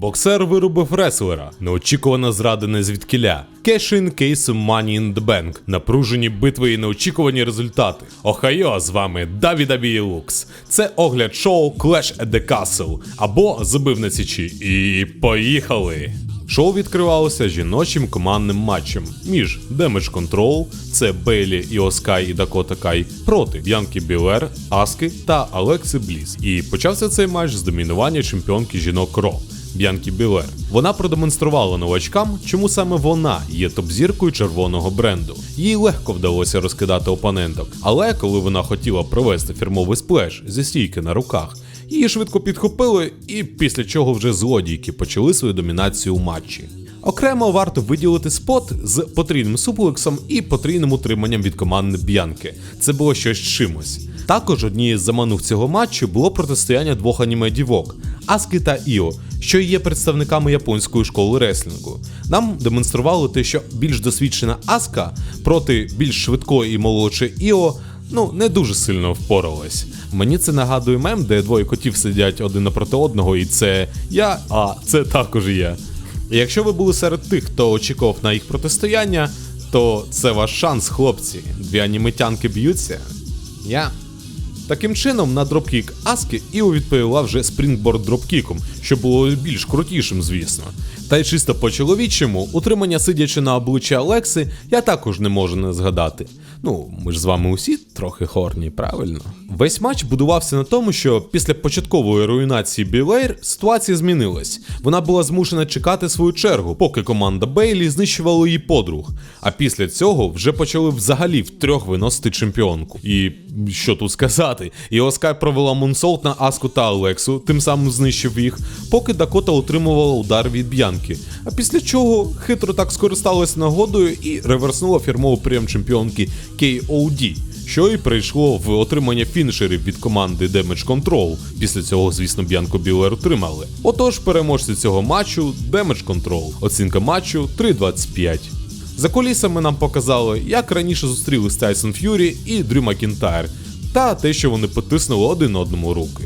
Боксер вирубив реслера, неочікувано зрадене звідкіля. Кешин кейс Money in the Bank, напружені битви і неочікувані результати. Охайо, з вами Давіда Лукс. Це огляд шоу Clash at the Castle або Забив на січі. І поїхали! Шоу відкривалося жіночим командним матчем між Damage Control, це Бейлі, Іо Скай і Дакота Кай, проти Б'янки Білер, Аски та Алекси Бліз. І почався цей матч з домінування чемпіонки жінок Ро. Б'янкі Білер. Вона продемонструвала новачкам, чому саме вона є топ-зіркою червоного бренду. Їй легко вдалося розкидати опоненток, але коли вона хотіла провести фірмовий сплеш зі стійки на руках, її швидко підхопили, і після чого вже злодійки почали свою домінацію у матчі. Окремо варто виділити спот з потрійним суплексом і потрійним утриманням від команди Б'янки. Це було щось чимось. Також однією з заманух цього матчу було протистояння двох аніме дівок Аски та Іо, що є представниками японської школи реслінгу. Нам демонстрували те, що більш досвідчена Аска проти більш швидкої і молодшої Іо. Ну, не дуже сильно впоралась. Мені це нагадує мем, де двоє котів сидять один напроти одного, і це я, а це також я. І якщо ви були серед тих, хто очікував на їх протистояння, то це ваш шанс, хлопці. Дві анімитянки б'ються. Я. Таким чином, на дропкік Аски Іо відповіла вже спрінгборд дропкіком, що було більш крутішим, звісно. Та й чисто по-чоловічому, утримання сидячи на обличчі Алекси, я також не можу не згадати. Ну, ми ж з вами усі трохи хорні, правильно? Весь матч будувався на тому, що після початкової руйнації Білейр ситуація змінилась. Вона була змушена чекати свою чергу, поки команда Бейлі знищувала її подруг. А після цього вже почали взагалі втрьох виносити чемпіонку. І що тут сказати? І Оскай провела мунсолт на Аску та Алексу, тим самим знищив їх, поки Дакота отримувала удар від Б'янки. А після чого хитро так скористалась нагодою і реверснула фірмовий прийом чемпіонки KOD. Що і прийшло в отримання фінішерів від команди Damage Control. Після цього, звісно, Б'янко Білер отримали. Отож, переможці цього матчу Damage Control. Оцінка матчу 3.25. За колісами нам показали, як раніше зустрілись Тайсон Ф'юрі і Дрю Макінтайр, та те, що вони потиснули один одному руки.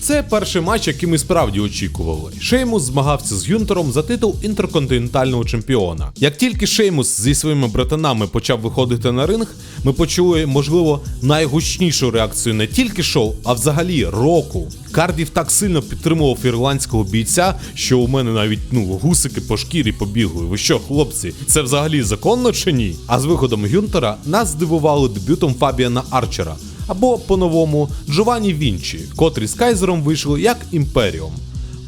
Це перший матч, який ми справді очікували. Шеймус змагався з Гюнтером за титул інтерконтинентального чемпіона. Як тільки Шеймус зі своїми братанами почав виходити на ринг, ми почули, можливо, найгучнішу реакцію не тільки шоу, а взагалі року. Кардів так сильно підтримував ірландського бійця, що у мене навіть ну гусики по шкірі побігли. Ви що, хлопці, це взагалі законно чи ні? А з виходом Гюнтера нас здивували дебютом Фабіана Арчера або по-новому Джованні Вінчі, котрі з Кайзером вийшли як Імперіум.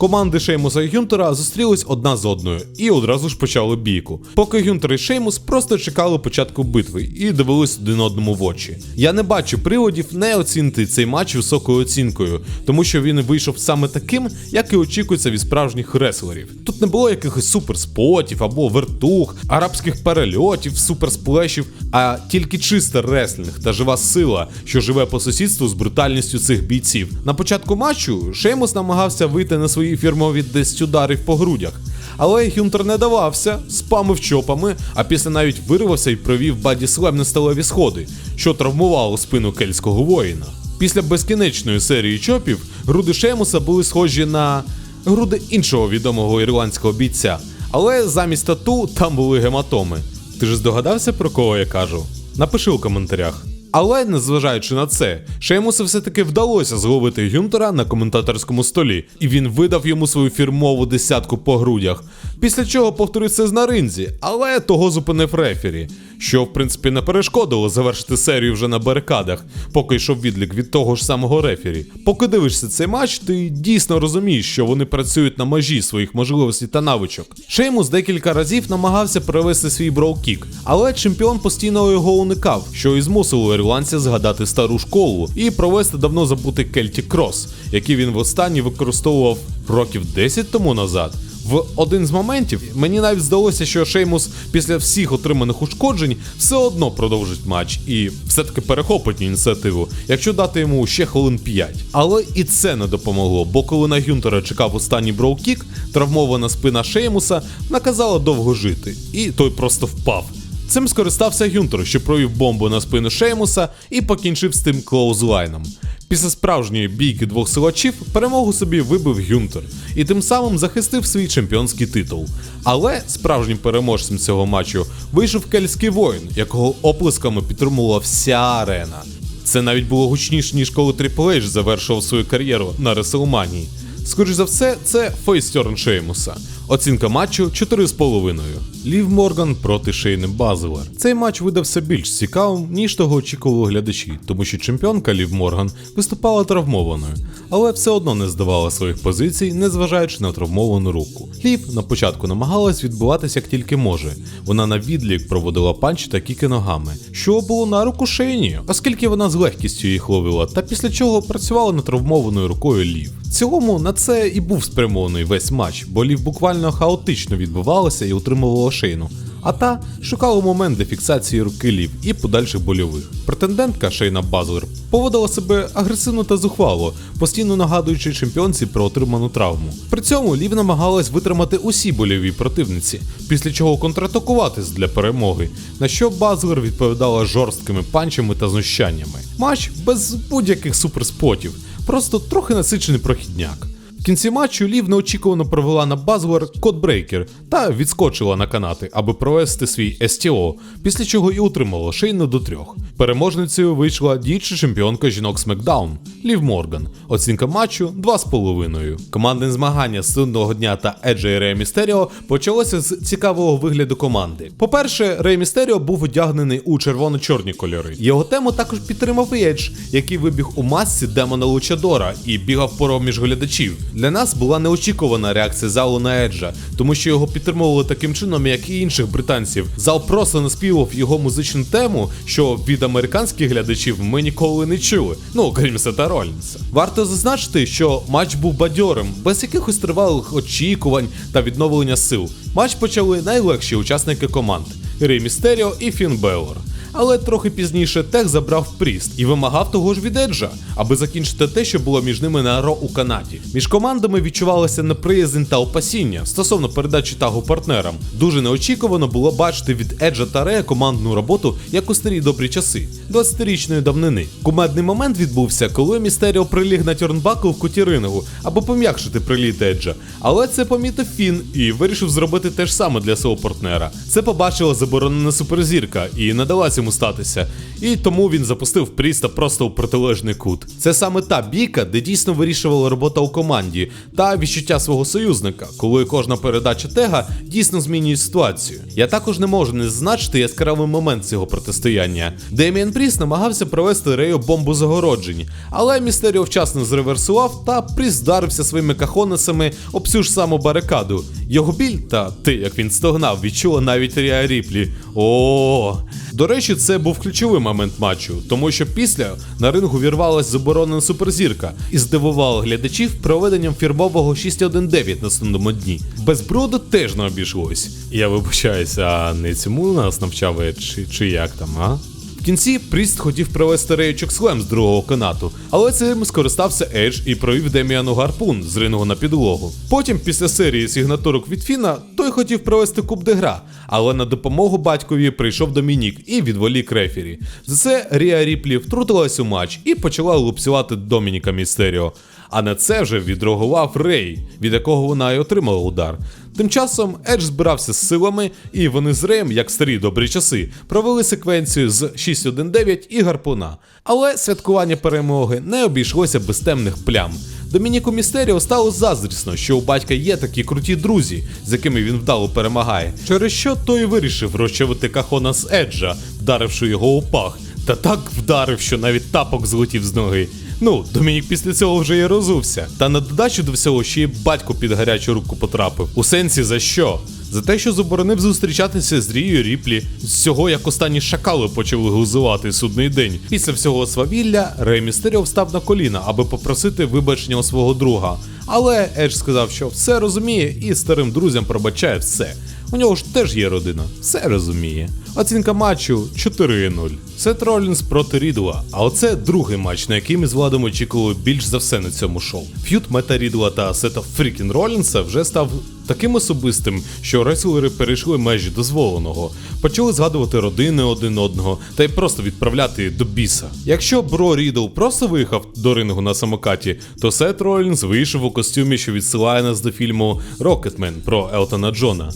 Команди Шеймуса і Гюнтера зустрілись одна з одною і одразу ж почали бійку. Поки Гюнтер і Шеймус просто чекали початку битви і дивились один одному в очі. Я не бачу приводів не оцінити цей матч високою оцінкою, тому що він вийшов саме таким, як і очікується від справжніх реслерів. Тут не було якихось суперспотів або вертух, арабських перельотів, суперсплешів, а тільки чиста реслінг та жива сила, що живе по сусідству з брутальністю цих бійців. На початку матчу Шеймус намагався вийти на свої фірмові 10 ударів по грудях. Але Гюнтер не давався, спамив чопами, а після навіть вирвався і провів баді слем на сталеві сходи, що травмувало спину кельтського воїна. Після безкінечної серії чопів груди Шеймуса були схожі на груди іншого відомого ірландського бійця, але замість тату там були гематоми. Ти ж здогадався про кого я кажу? Напиши у коментарях. Але незважаючи на це, Шеймусу все-таки вдалося зловити Гюнтера на коментаторському столі, і він видав йому свою фірмову десятку по грудях. Після чого повторив це на ринзі, але того зупинив рефері, що в принципі не перешкодило завершити серію вже на барикадах, поки йшов відлік від того ж самого рефері. Поки дивишся цей матч, ти дійсно розумієш, що вони працюють на межі своїх можливостей та навичок. Шеймус декілька разів намагався провести свій броу-кік, але чемпіон постійно його уникав, що і змусило ірландця згадати стару школу і провести давно забутий Кельті Крос, який він востаннє використовував років 10 тому назад. В один з моментів мені навіть здалося, що Шеймус після всіх отриманих ушкоджень все одно продовжить матч і все-таки перехопить ініціативу, якщо дати йому ще хвилин 5. Але і це не допомогло, бо коли на Гюнтера чекав останній броукік, травмована спина Шеймуса наказала довго жити, і той просто впав. Цим скористався Гюнтер, що провів бомбу на спину Шеймуса і покінчив з тим клоузлайном. Після справжньої бійки двох силачів перемогу собі вибив Гюнтер і тим самим захистив свій чемпіонський титул. Але справжнім переможцем цього матчу вийшов кельтський воїн, якого оплесками підтримувала вся арена. Це навіть було гучніше, ніж коли Triple H завершував свою кар'єру на Реселманії. Скоріш за все, це фейстерн Шеймуса. Оцінка матчу 4,5. Лів Морган проти Шейни Базелер. Цей матч видався більш цікавим, ніж того очікували глядачі, тому що чемпіонка Лів Морган виступала травмованою, але все одно не здавала своїх позицій, незважаючи на травмовану руку. Лів на початку намагалась відбуватися як тільки може. Вона на відлік проводила панчі та кіки ногами, що було на руку Шейні, оскільки вона з легкістю їх ловила, та після чого працювала над травмованою рукою Лів. В цілому на це і був спрямований весь матч, бо Лів буквально хаотично відбувалася і утримувала шейну. А та шукала момент для фіксації руки Лів і подальших больових. Претендентка Шейна Базлер поводила себе агресивно та зухвало, постійно нагадуючи чемпіонці про отриману травму. При цьому Лів намагалась витримати усі больові противниці, після чого контратакувати для перемоги, на що Базлер відповідала жорсткими панчами та знущаннями. Матч без будь-яких суперспотів, просто трохи насичений прохідняк. Кінці матчу Лів неочікувано провела на Базлер кодбрейкер та відскочила на канати, аби провести свій СТО, після чого і утримала шейну до трьох. Переможницею вийшла діюча чемпіонка жінок Смекдаун Лів Морган. Оцінка матчу 2,5. Командне змагання судного дня та Еджа і Рея Містеріо почалося з цікавого вигляду команди. По-перше, Рей Містеріо був одягнений у червоно-чорні кольори. Його тему також підтримав Едж, який вибіг у масці демона Лучадора і бігав пороміж глядачів. Для нас була неочікувана реакція залу на Еджа, тому що його підтримували таким чином, як і інших британців. Зал просто наспівав його музичну тему, що від американських глядачів ми ніколи не чули. Ну окрім Сета Ролінса. Варто зазначити, що матч був бадьорим, без якихось тривалих очікувань та відновлення сил. Матч почали найлегші учасники команд Рей Містеріо і Фін Белор. Але трохи пізніше Тех забрав Пріст і вимагав того ж від Еджа, аби закінчити те, що було між ними на Ро у Канаді. Між командами відчувалася неприязнь та опасіння стосовно передачі тагу партнерам. Дуже неочікувано було бачити від Еджа та Рея командну роботу як у старі добрі часи, 20-річної давнини. Кумедний момент відбувся, коли Містеріо приліг на тьорнбакл в куті рингу, аби пом'якшити приліт Еджа. Але це помітив Фін і вирішив зробити те ж саме для свого партнера. Це побачила заборонена суперзірка і не дала цьому статися. І тому він запустив Пріста просто у протилежний кут. Це саме та бійка, де дійсно вирішувала робота у команді та відчуття свого союзника, коли кожна передача тега дійсно змінює ситуацію. Я також не можу не зазначити яскравий момент цього протистояння. Деміан Пріс намагався провести Рею бомбу загороджень, але Містеріо вчасно зреверсував та Пріс вдарився своїми кахонесами об цю ж саму барикаду. Його біль та те, як він стогнав, відчула навіть Ріа Ріплі. О. До речі, це був ключовий момент матчу, тому що після на рингу вірвалась заборонена суперзірка і здивувала глядачів проведенням фірмового 619 на основному дні. Без броду теж не обійшлось. Я вибачаюся, а не цьому нас навчали, чи, чи як там, а? В кінці Пріст хотів провести реючок слем з другого канату, але цим скористався Едж і провів Деміану гарпун з рингу на підлогу. Потім, після серії сигнатурок від Фіна, той хотів провести куб де гра, але на допомогу батькові прийшов Домінік і відволік рефері. За це Ріа Ріплі втрутилась у матч і почала лупцювати Домініка Містеріо. А на це вже відреагував Рей, від якого вона й отримала удар. Тим часом Едж збирався з силами, і вони з Реєм, як старі добрі часи, провели секвенцію з 619 і гарпуна. Але святкування перемоги не обійшлося без темних плям. Домініку Містеріо стало заздрісно, що у батька є такі круті друзі, з якими він вдало перемагає. Через що той вирішив розчавити кахона з Еджа, вдаривши його у пах, та так вдарив, що навіть тапок злетів з ноги. Ну, Домінік після цього вже і розувся. Та на додачу до всього ще й батько під гарячу руку потрапив. У сенсі за що? За те, що заборонив зустрічатися з Рією Ріплі, з цього як останні шакали почали глузувати судний день. Після всього свавілля Рей Містеріо встав на коліна, аби попросити вибачення у свого друга. Але Едж сказав, що все розуміє і старим друзям пробачає все. У нього ж теж є родина, все розуміє. Оцінка матчу 4-0. Сет Ролінс проти Рідла. А оце другий матч, на який ми з Владом очікували більш за все на цьому шоу. Ф'ют Мета Рідла та Сета Фрікін Ролінса вже став таким особистим, що реслери перейшли межі дозволеного, почали згадувати родини один одного та й просто відправляти до біса. Якщо Бро Рідл просто виїхав до рингу на самокаті, то Сет Ролінс вийшов у костюмі, що відсилає нас до фільму Рокетмен про Елтона Джона.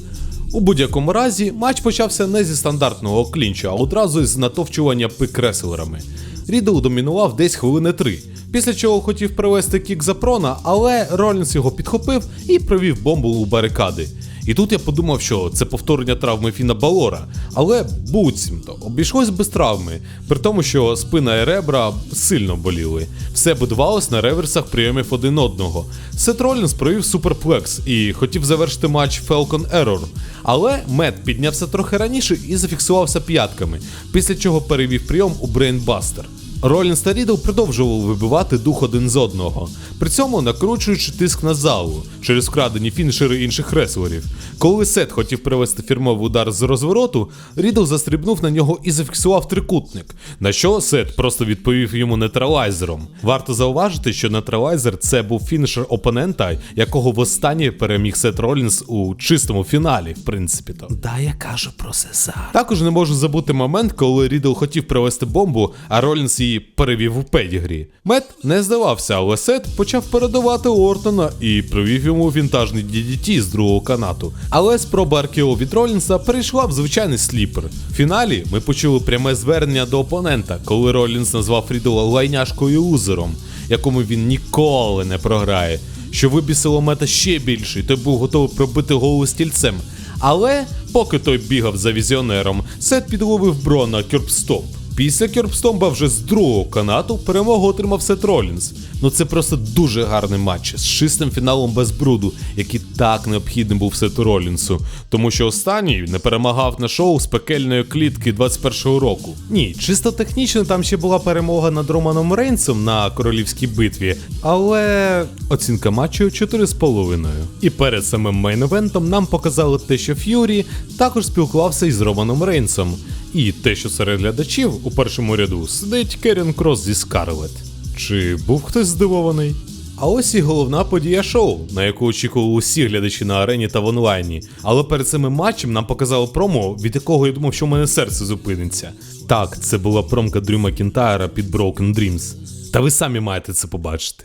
У будь-якому разі матч почався не зі стандартного клінчу, а одразу з натовчування пикреслерами. Рідл домінував десь хвилини три, після чого хотів привести кік за прона, але Ролінс його підхопив і провів бомбу у барикади. І тут я подумав, що це повторення травми Фіна Балора, але буцімто обійшлось без травми, при тому, що спина і ребра сильно боліли. Все будувалось на реверсах прийомів один одного. Сет Ролінс провів суперплекс і хотів завершити матч Falcon Error, але Мет піднявся трохи раніше і зафіксувався п'ятками, після чого перевів прийом у Брейнбастер. Ролінс та Рідл продовжували вибивати дух один з одного, при цьому накручуючи тиск на залу через вкрадені фінішери інших реслерів. Коли Сет хотів привести фірмовий удар з розвороту, Рідл застрибнув на нього і зафіксував трикутник, на що Сет просто відповів йому нейтралайзером. Варто зауважити, що нейтралайзер це був фінішер опонента, якого востаннє переміг Сет Ролінс у чистому фіналі, в принципі. то. Да, я кажу про Сезар. Також не можу забути момент, коли Рідл хотів привести бомбу, а Ролінс її перевів у педігрі. Мет не здавався, але Сет почав передавати Ортона і привів йому вінтажний DDT з другого канату. Але спроба Аркео від Ролінса перейшла в звичайний сліпер. В фіналі ми почули пряме звернення до опонента, коли Ролінс назвав Рідла лайняшкою лузером, якому він ніколи не програє. Що вибісило мета ще більше, і той був готовий пробити голову стільцем. Але поки той бігав за візіонером, Сет підловив Бро на кюрбстоп. Після кюрбстомба вже з другого канату перемогу отримав Сет Ролінс. Ну це просто дуже гарний матч з чистим фіналом без бруду, який так необхідним був Сету Ролінсу, тому що останній не перемагав на шоу з пекельної клітки 21-го року. Ні, чисто технічно там ще була перемога над Романом Рейнсом на королівській битві, але оцінка матчу 4,5. І перед самим мейн-евентом нам показали те, що Ф'юрі також спілкувався із Романом Рейнсом. І те, що серед глядачів у першому ряду сидить Керін Крос зі Скарлет. Чи був хтось здивований? А ось і головна подія шоу, на яку очікували усі глядачі на арені та в онлайні. Але перед цим матчем нам показали промо, від якого я думав, що в мене серце зупиниться. Так, це була промка Дрю Макінтайра під Broken Dreams. Та ви самі маєте це побачити.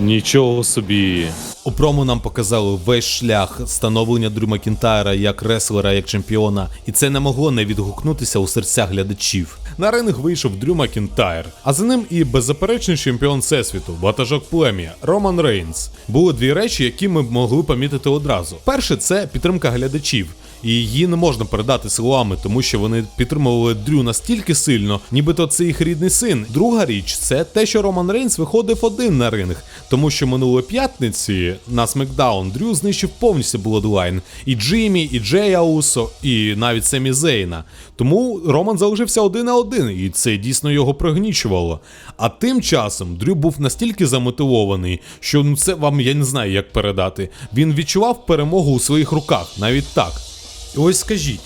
Нічого собі. У промо нам показали весь шлях становлення Дрю Макінтайра як реслера, як чемпіона, і це не могло не відгукнутися у серцях глядачів. На ринг вийшов Дрю Макінтайр, а за ним і беззаперечний чемпіон всесвіту, ватажок плем'я Роман Рейнс. Були дві речі, які ми могли помітити одразу. Перше, це підтримка глядачів. І її не можна передати словами, тому що вони підтримували Дрю настільки сильно, нібито це їх рідний син. Друга річ це те, що Роман Рейнс виходив один на ринг, тому що минулої п'ятниці на Смакдаун Дрю знищив повністю Bloodline. І Джиммі, і Джея Усо, і навіть Семі Зейна. Тому Роман залишився один на один, і це дійсно його пригнічувало. А тим часом Дрю був настільки замотивований, що ну це вам я не знаю, як передати. Він відчував перемогу у своїх руках, навіть так. Ось скажіть,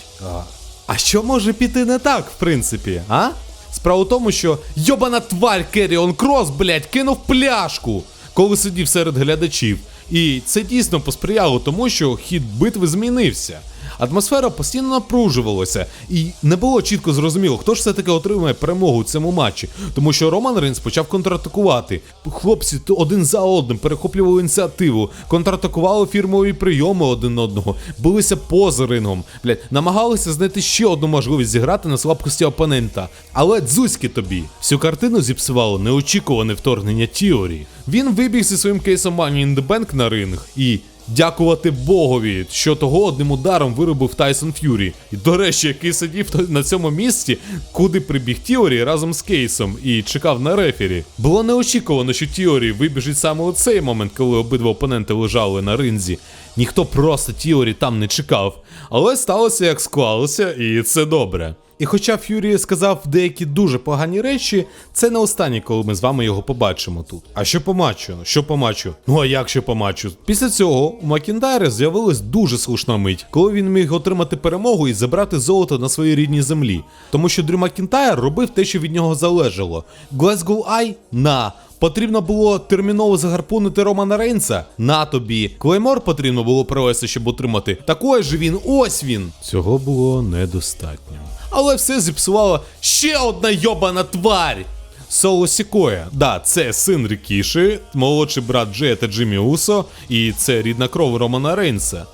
а, що може піти не так, в принципі, а? Справа в тому, що йобана тварь Керіон Крос, блядь, кинув пляшку, коли сидів серед глядачів. І це дійсно посприяло тому, що хід битви змінився. Атмосфера постійно напружувалася, і не було чітко зрозуміло, хто ж все-таки отримає перемогу у цьому матчі, тому що Роман Рейнс почав контратакувати. Хлопці один за одним перехоплювали ініціативу, контратакували фірмові прийоми один одного, билися поза рингом, блядь, намагалися знайти ще одну можливість зіграти на слабкості опонента. Але дзузьки тобі, всю картину зіпсувало неочікуване вторгнення Тіорі. Він вибіг зі своїм кейсом Money in the Bank на ринг і. Дякувати Богові, що того одним ударом виробив Тайсон Ф'юрі. І до речі, який сидів на цьому місці, куди прибіг Тіорі разом з Кейсом і чекав на рефері. Було неочікувано, що Тіорі вибіжить саме у цей момент, коли обидва опоненти лежали на ринзі. Ніхто просто Тіорі там не чекав. Але сталося як склалося, і це добре. І хоча Ф'юрі сказав деякі дуже погані речі, це не останнє, коли ми з вами його побачимо тут. А що по матчу? Що по матчу? Ну а як що по матчу? Після цього у Макінтайра з'явилась дуже слушна мить, коли він міг отримати перемогу і забрати золото на своїй рідній землі. Тому що Дрю Макінтайр робив те, що від нього залежало. Glasgow Eye? На. Потрібно було терміново загарпунити Романа Рейнса? На тобі. Клеймор потрібно було провести, щоб отримати. Такий же він, ось він. Цього було недостатньо. Але все зіпсувала ще одна йобана тварь. Соло Сікоя. Да, це син Рікіші, молодший брат Джея та Джиммі Усо, і це рідна кров Романа Рейнса.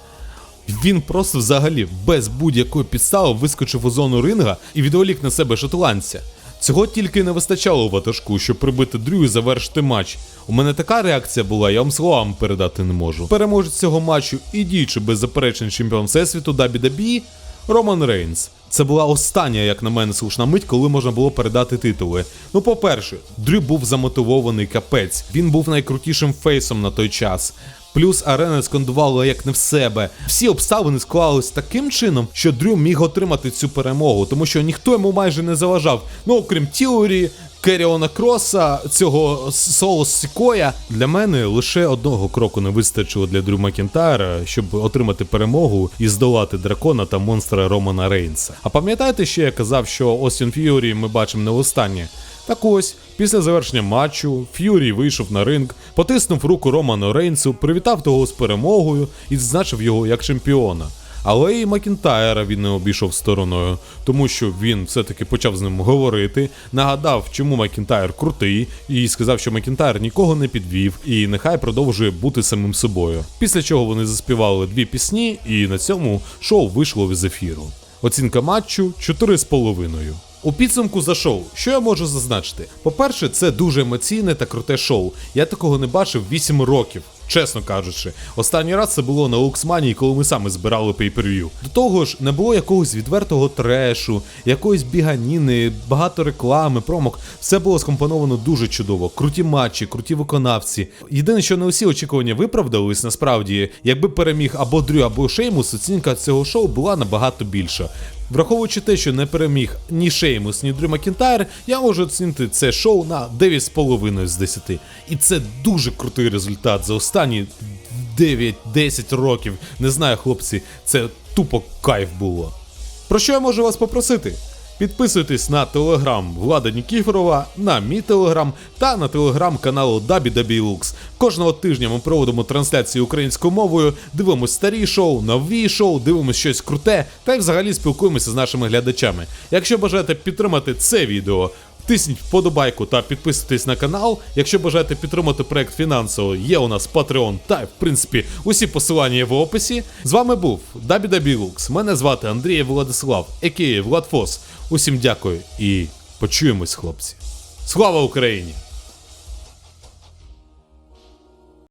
Він просто взагалі без будь-якої підстави вискочив у зону ринга і відволік на себе шотландця. Цього тільки не вистачало ватажку, щоб прибити Дрю і завершити матч. У мене така реакція була, я вам словами передати не можу. Переможець цього матчу і діючи без заперечень чемпіон всесвіту WWE Роман Рейнс. Це була остання, як на мене, слушна мить, коли можна було передати титули. Ну, по-перше, Дрю був замотивований капець. Він був найкрутішим фейсом на той час. Плюс арена скандувала як не в себе. Всі обставини склались таким чином, що Дрю міг отримати цю перемогу, тому що ніхто йому майже не заважав. Ну, окрім Тіорі, Керіона Кроса, цього Соло Сікоя. Для мене лише одного кроку не вистачило для Дрю Макінтайра, щоб отримати перемогу і здолати дракона та монстра Романа Рейнса. А пам'ятаєте, що я казав, що Остін Ф'юрі ми бачимо не востаннє? Так ось, після завершення матчу, Ф'юрі вийшов на ринг, потиснув руку Роману Рейнсу, привітав того з перемогою і відзначив його як чемпіона. Але і Макінтайра він не обійшов стороною, тому що він все-таки почав з ним говорити, нагадав, чому Макінтайр крутий, і сказав, що Макінтайр нікого не підвів, і нехай продовжує бути самим собою. Після чого вони заспівали дві пісні, і на цьому шоу вийшло з ефіру. Оцінка матчу 4,5. У підсумку за шоу, що я можу зазначити? По-перше, це дуже емоційне та круте шоу. Я такого не бачив 8 років. Чесно кажучи, останній раз це було на Луксманії, коли ми саме збирали пейперв'ю. До того ж, не було якогось відвертого трешу, якоїсь біганіни, багато реклами, промок. Все було скомпоновано дуже чудово. Круті матчі, круті виконавці. Єдине, що не усі очікування виправдались, насправді, якби переміг або Дрю, або Шеймус, оцінка цього шоу була набагато більша. Враховуючи те, що не переміг ні Шеймус, ні Дрю Макінтайр, я можу оцінити це шоу на 9,5 з 10. І це дуже крутий результат за останні 9-10 років. Не знаю, хлопці, це тупо кайф було. Про що я можу вас попросити? Підписуйтесь на телеграм Влада Нікіфорова, на мій телеграм та на телеграм каналу Дабідабілукс. Кожного тижня ми проводимо трансляції українською мовою, дивимося старі шоу, нові шоу, дивимося щось круте та й взагалі спілкуємося з нашими глядачами. Якщо бажаєте підтримати це відео, Тисніть вподобайку та підписуйтесь на канал. Якщо бажаєте підтримати проект фінансово, є у нас Patreon та, в принципі, усі посилання є в описі. З вами був Дабідабілукс. Мене звати Андрій Владислав, а.к.а. Владфос. Усім дякую і почуємось, хлопці. Слава Україні!